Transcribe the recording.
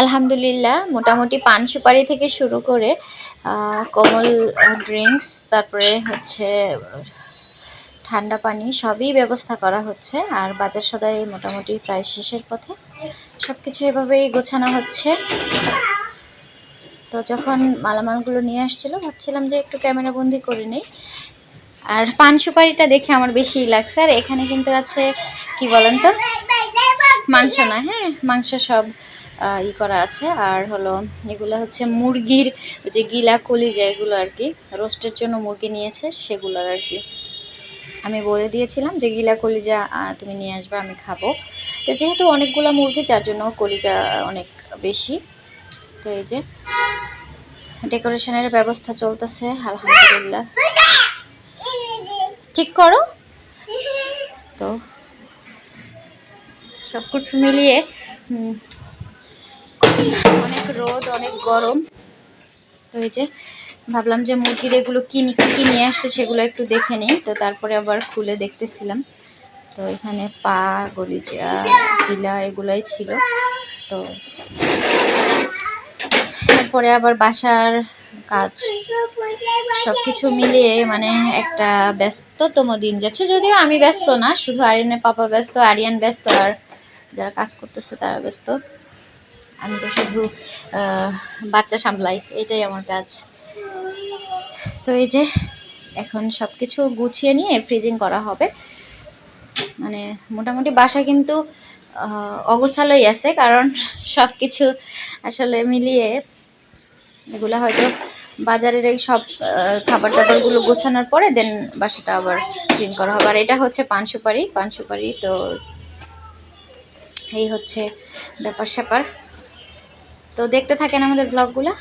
আলহামদুলিল্লাহ, মোটামুটি পান সুপারি থেকে শুরু করে কোমল ড্রিঙ্কস তারপরে হচ্ছে, ঠান্ডা পানি, সবই ব্যবস্থা করা হচ্ছে। আর বাজার সদাই মোটামুটি প্রায় শেষের পথে। সব কিছু এভাবেই গোছানো হচ্ছে। তো যখন মালামালগুলো নিয়ে আসছিল, ভাবছিলাম যে একটু ক্যামেরা বন্দি করে নেই। আর পান সুপারিটা দেখে আমার বেশি লাগছে। আর এখানে কিন্তু আছে, কি বলেন তো? মাংস না হ্যাঁ মাংস সব। ই করা আছে। আর হলো এগুলো হচ্ছে মুরগির যে গিলা কলিজা এগুলো আর কি, রোস্টের জন্য মুরগি নিয়েছে, সেগুলোর আর কি। আমি বলে দিয়েছিলাম যে গিলা কলিজা তুমি নিয়ে আসবে, আমি খাব। তো যেহেতু অনেকগুলো মুরগি, যার জন্য কলিজা অনেক বেশি। তো এই যে ডেকোরেশনের ব্যবস্থা চলতেছে, আলহামদুলিল্লাহ। ঠিক করো। তো সব কিছু মিলিয়ে অনেক রোদ, অনেক গরম। তো এই যে ভাবলাম যে মুরগির এগুলো কিনি কী কি নিয়ে আসছে সেগুলো একটু দেখে নিই। তো তারপরে আবার খুলে দেখতেছিলাম। তো এখানে পা, গলিচা গিলা এগুলাই ছিল। তো এরপরে আবার বাসার কাজ। সব কিছু মিলিয়ে মানে একটা ব্যস্ততম দিন যাচ্ছে। যদিও আমি ব্যস্ত না, শুধু আরিয়ানের পাপা ব্যস্ত, আরিয়ান ব্যস্ত, আর যারা কাজ করতেছে তারা ব্যস্ত। আমি তো শুধু বাচ্চা সামলাই, এটাই আমার কাজ। তো এই যে, এখন সব কিছু গুছিয়ে নিয়ে ফ্রিজিং করা হবে। মানে মোটামুটি বাসা কিন্তু অগোছালোই আছে, কারণ সব কিছু আসলে মিলিয়ে এগুলো হয়তো বাজারের এই সব খাবার দাবারগুলো গোছানোর পরে দেন বাসাটা আবার ক্লিন করা হবে। আর এটা হচ্ছে পান সুপারি পান সুপারি তো এই হচ্ছে ব্যাপার স্যাপার তো দেখতে থাকেন আমাদের ব্লগগুলো